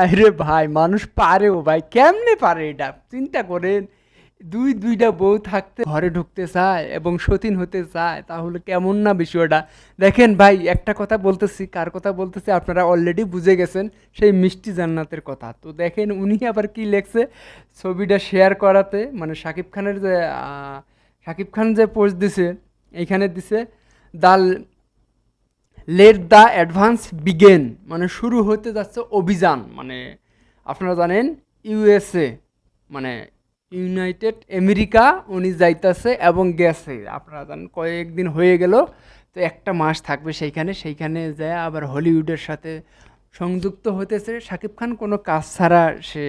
আরে ভাই, মানুষ পারেও ভাই, কেমনে পারে এটা? চিন্তা করেন, দুই, দুইটা বউ থাকতে ঘরে ঢুকতে চায় এবং সতীন হতে চায়, তাহলে কেমন না বিষয়টা? দেখেন ভাই, একটা কথা বলতেছি, কার কথা বলতেছি আপনারা অলরেডি বুঝে গেছেন, সেই মিষ্টি জান্নাতের কথা। তো দেখেন উনি আবার কি লেখছে, ছবিটা শেয়ার করাতে মানে শাকিব খানের যে শাকিব খান যে পোস্ট দিছে এইখানে দিছে, দাল লেট দ্য অ্যাডভান্স বিগেন মানে শুরু হতে যাচ্ছে অভিযান। মানে আপনারা জানেন ইউএসএ মানে ইউনাইটেড আমেরিকা উনি যাইতেছে এবং গেছে। আপনারা জানেন, কয়েকদিন হয়ে গেল, তো একটা মাস থাকবে সেইখানে। সেইখানে যায় আবার হলিউডের সাথে সংযুক্ত হতেছে। শাকিব খান কোনো কাজ ছাড়া সে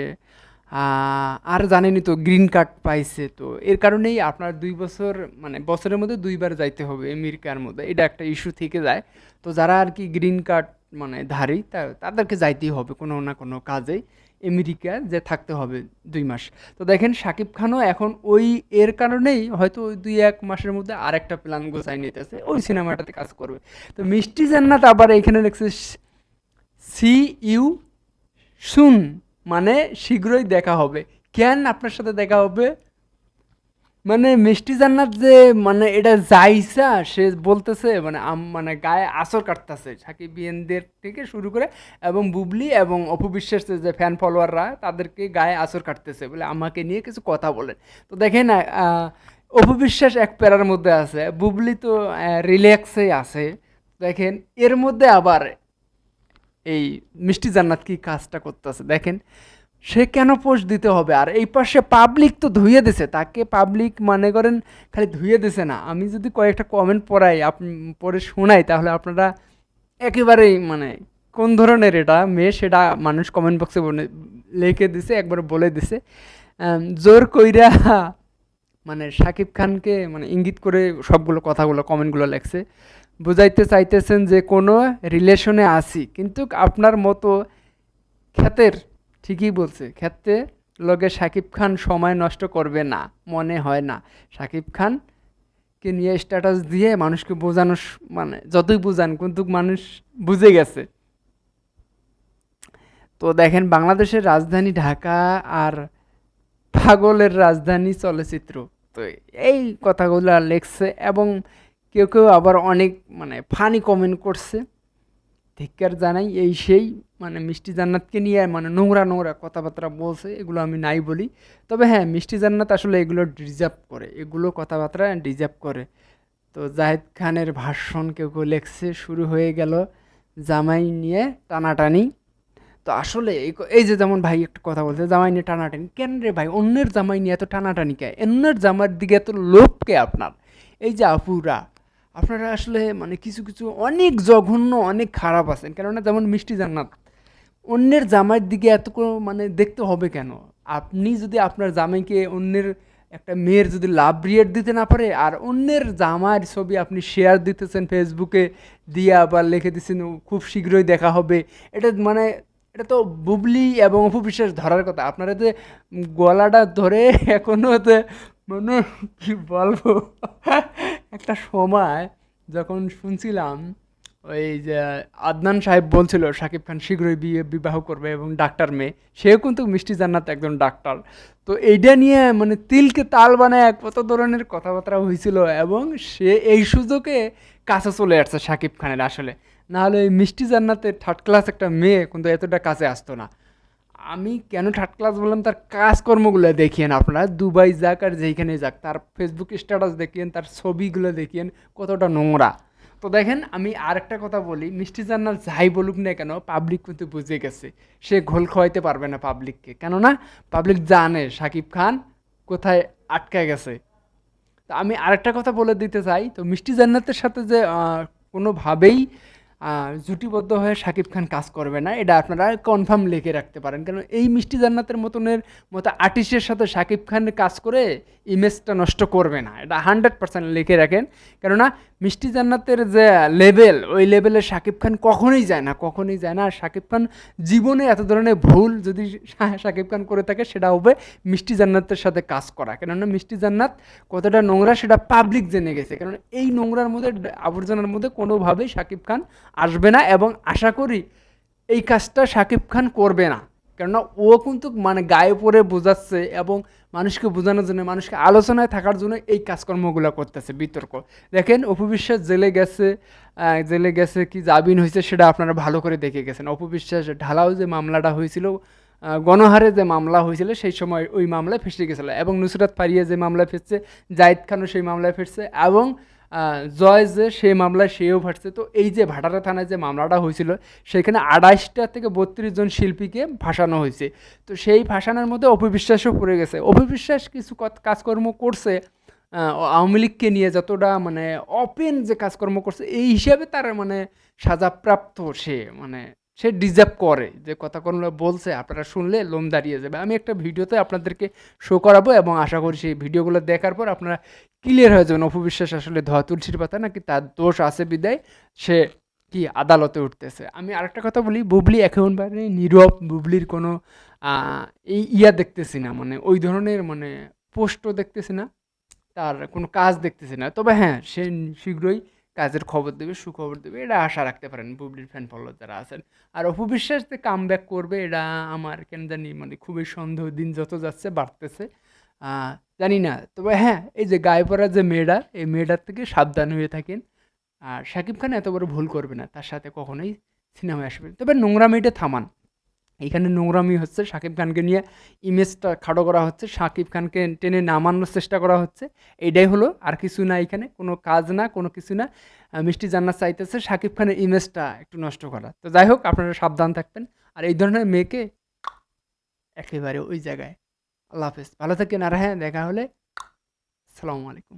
আর জানেনই তো গ্রিন কার্ড পাইছে তো। এর কারণেই আপনার দুই বছর মানে বছরের মধ্যে দুইবার যাইতে হবে আমেরিকার মধ্যে। এটা একটা ইস্যু থেকে যায়। তো যারা আর কি গ্রিন কার্ড মানে ধারী তাদেরকে যাইতেই হবে কোনো না কোনো কাজেই। আমেরিকা যে থাকতে হবে দুই মাস। তো দেখেন শাকিব খানও এখন ওই, এর কারণেই হয়তো ওই দুই এক মাসের মধ্যে আর একটা প্ল্যান গোছাই নিতেছে। ওই সিনেমাটাতে কাজ করবে। তো মিষ্টি জান্নাত আবার এখানে দেখছে সি ইউ শুন মানে শীঘ্রই দেখা হবে। কেন আপনার সাথে দেখা হবে? মানে মিষ্টি জান্নাত যে মানে এটা যাইসা সে বলতেছে মানে মানে গায়ে আসর কাটতেছে সাকিব বিএনদের থেকে শুরু করে এবং বুবলি এবং অপু বিশ্বাসের যে ফ্যান ফলোয়াররা তাদেরকে গায়ে আসর কাটতেছে বলে আমাকে নিয়ে কিছু কথা বলেন। তো দেখেন আহ, অপু এক প্যারার মধ্যে আছে বুবলি তো রিল্যাক্সে আছে। দেখেন এর মধ্যে আবার এই মিষ্টি জান্নাত কি কাজটা করতেছে? দেখেন, সে কেন পোস্ট দিতে হবে? আর এই পাশে পাবলিক তো ধুয়ে দিছে, তাকে পাবলিক মনে করেন খালি ধুয়ে দিছে না। আমি যদি কয়েকটা কমেন্ট পড়াই, আপ পরে শোনাই, তাহলে আপনারা একেবারেই মানে কোন ধরনের এটা মেয়ে সেটা মানুষ কমেন্ট বক্সে লিখে দিছে, একবার বলে দিছে। জোর কইরা মানে শাকিব খানকে মানে ইঙ্গিত করে সবগুলো কথাগুলো, কমেন্টগুলো লেখছে। বুঝাইতে চাইতেছেন যে, কোনো রিলেশনে আসি কিন্তু আপনার মতো খ্যাতের, ঠিকই বলছে খ্যাতে লগে শাকিব খান সময় নষ্ট করবে না, মনে হয় না। শাকিব খানকে নিয়ে স্ট্যাটাস দিয়ে মানুষকে বোঝানো মানে যতই বোঝান, কিন্তু মানুষ বুঝে গেছে। তো দেখেন, বাংলাদেশের রাজধানী ঢাকা আর পাগলের রাজধানী চলচ্চিত্র। তো এই কথাগুলো লেখছে এবং কেউ কেউ আবার অনেক মানে ফানি কমেন্ট করছে। ধিক্কার জানাই এই সেই মানে মিষ্টি জান্নাতকে নিয়ে মানে নোংরা নোংরা কথাবার্তা বলছে, এগুলো আমি নাই বলি। তবে হ্যাঁ মিষ্টি জান্নাত আসলে এগুলো ডিজার্ভ করে, এগুলো কথাবার্তা ডিজার্ভ করে। তো জাহেদ খানের ভাষণ কেউ কেউ লেখছে, শুরু হয়ে গেল জামাই নিয়ে টানাটানি। তো আসলে এই যে যেমন ভাই একটা কথা বলছে, জামাই নিয়ে টানাটানি, কেন রে ভাই? অন্যের জামাই নিয়ে এত টানাটানি কে? অন্যের জামার দিকে এত লোভ কে আপনার? এই যে আপুরা, আপনারা আসলে মানে কিছু কিছু অনেক জঘন্য, অনেক খারাপ আছেন। কেননা যেমন মিষ্টি জান্নাত, অন্যের জামাইয়ের দিকে এত মানে দেখতে হবে কেন? আপনি যদি আপনার জামাইকে অন্যের একটা মেয়ের যদি লাভ রিয়েট দিতে না পারে, আর অন্যের জামাইয়ের ছবি আপনি শেয়ার দিতেছেন ফেসবুকে দিয়ে আবার লিখে দিচ্ছেন খুব শীঘ্রই দেখা হবে। এটা মানে এটা তো বুবলি এবং অপু বিশ্বাস ধরার কথা। আপনারা যে গলাটা ধরে এখনও তো মানে কি বলব? একটা সময় যখন শুনছিলাম, ওই যে আদনান সাহেব বলছিল শাকিব খান শীঘ্রই বিয়ে, বিবাহ করবে এবং ডাক্তার মেয়ে। সেও কিন্তু মিষ্টি জান্নাত একজন ডাক্তার। তো এইটা নিয়ে মানে তিলকে তাল বানায় এক কত ধরনের কথাবার্তা হয়েছিল এবং সে এই সুযোগে কাছে চলে আসছে শাকিব খানের আসলে। নাহলে ওই মিষ্টি জান্নাতে থার্ড ক্লাস একটা মেয়ে কিন্তু এতটা কাছে আসতো না। আমি কেন থার্ড ক্লাস বললাম? তার কাজকর্মগুলো দেখিয়েন আপনারা, দুবাই যাক আর যেইখানে যাক, তার ফেসবুক স্ট্যাটাস দেখিয়েন, তার ছবিগুলো দেখিয়েন, কতটা নোংরা। তো দেখেন, আমি আরেকটা কথা বলি, মিষ্টি জান্নাত যাই বলুক না কেন পাবলিক কিন্তু বুঝে গেছে, সে ঘোল খাওয়াইতে পারবে না পাবলিককে কেননা পাবলিক জানে শাকিব খান কোথায় আটকায় গেছে। তো আমি আরেকটা কথা বলে দিতে চাই, তো মিষ্টি জান্নাতের সাথে যে কোনোভাবেই জুটিবদ্ধ হয়ে শাকিব খান কাজ করবে না, এটা আপনারা কনফার্ম লিখে রাখতে পারেন। কারণ এই মিষ্টি জান্নাতের মতনের মতো আর্টিস্টের সাথে শাকিব খান কাজ করে ইমেজটা নষ্ট করবে না, এটা হান্ড্রেড পার্সেন্ট লিখে রাখেন। কেননা মিষ্টি জান্নাতের যে লেভেল, ওই লেভেলে শাকিব খান কখনোই যায় না, কখনোই যায় না। আর শাকিব খান জীবনে এত ধরনের ভুল যদি শাকিব খান করে থাকে, সেটা হবে মিষ্টি জান্নাতের সাথে কাজ করা। কেননা মিষ্টি জান্নাত কতটা নোংরা, সেটা পাবলিক জেনে গেছে। কারণ এই নোংরার মধ্যে, আবর্জনার মধ্যে কোনোভাবেই শাকিব খান আসবে না এবং আশা করি এই কাজটা শাকিব খান করবে না। কেননা ও কিন্তু মানে গায়ে পরে বোঝাচ্ছে এবং মানুষকে বোঝানোর জন্য, মানুষকে আলোচনায় থাকার জন্য এই কাজকর্মগুলো করতেছে, বিতর্ক। দেখেন অপবিশ্বাস জেলে গেছে জেলে গেছে কি জামিন হয়েছে সেটা আপনারা ভালো করে দেখে গেছেন। অপবিশ্বাস ঢালাও যে মামলাটা হয়েছিল গণহারে যে মামলা হয়েছিল সেই সময় ওই মামলায় ফেসে গেছিল এবং নুসরাত ফারিয়া যে মামলায় ফেসছে জাহিদ খানও সেই মামলায় ফেসছে এবং জয় যে সে মামলায় সেও ভাটছে তো এই যে ভাটারা থানায় যে মামলাটা হয়েছিল, সেখানে আড়াইশটা থেকে বত্রিশ জন শিল্পীকে ভাসানো হয়েছে। তো সেই ফাঁসানোর মধ্যে অপবিশ্বাসও পড়ে গেছে। অপবিশ্বাস কিছু কাজকর্ম করছে আওয়ামী লীগকে নিয়ে যতটা মানে অপেন যে কাজকর্ম করছে, এই হিসাবে তার মানে সাজাপ্রাপ্ত সে মানে সে ডিজার্ভ করে যে কথাগুলো বলছে, আপনারা শুনলে লোম দাঁড়িয়ে যাবে। আমি একটা ভিডিওতে আপনাদেরকে শো করাবো এবং আশা করি সেই ভিডিওগুলো দেখার পর আপনারা ক্লিয়ার হয়ে যাবেন অপবিশ্বাস আসলে ধোয়া তুলসীর পাতা নাকি তার দোষ আছে বিদায়? সে কি আদালতে উঠতেছে। আমি আরেকটা কথা বলি, বুবলি একেবারে নীরব, বুবলির কোনো এই ইয়া দেখতেছি না মানে ওই ধরনের মানে পোস্টও দেখতেছি না, তার কোনো কাজ দেখতেছি না। তবে হ্যাঁ সে শীঘ্রই কাজের খবর দেবে, সুখবর দেবে এটা আশা রাখতে পারেন, বুবলির ফ্যান ফলোয়ার যারা আছেন। আর অপবিশ্বাস যে কাম ব্যাক করবে এটা আমার কেন জানি মানে খুবই সন্দেহ, দিন যত যাচ্ছে বাড়তেছে। জানি না, তবে হ্যাঁ এই যে গায়ে পড়া যে মেয়েটা, এই মেয়েটার থেকে সাবধান হয়ে থাকেন। আর শাকিব খান এত বড় ভুল করবে না, তার সাথে কখনোই সিনেমায় আসবে তবে নোংরা মেয়েটা থামান। এইখানে নোংরামি হচ্ছে শাকিব খানকে নিয়ে ইমেজটা খাটো করা হচ্ছে শাকিব খানকে টেনে নামানোর চেষ্টা করা হচ্ছে। এইটাই হলো, আর কিছু না এখানে, কোনো কাজ না, কোনো কিছু না। মিষ্টি জান্নাত চাইতেছে শাকিব খানের ইমেজটা একটু নষ্ট করা। তো যাই হোক, আপনারা সাবধান থাকবেন। আর এই ধরনের মেয়েকে একেবারে ওই জায়গায়। আল্লাহ হাফেজ। ভালো থাকেন আর হ্যাঁ দেখা হলে। আসসালামু আলাইকুম।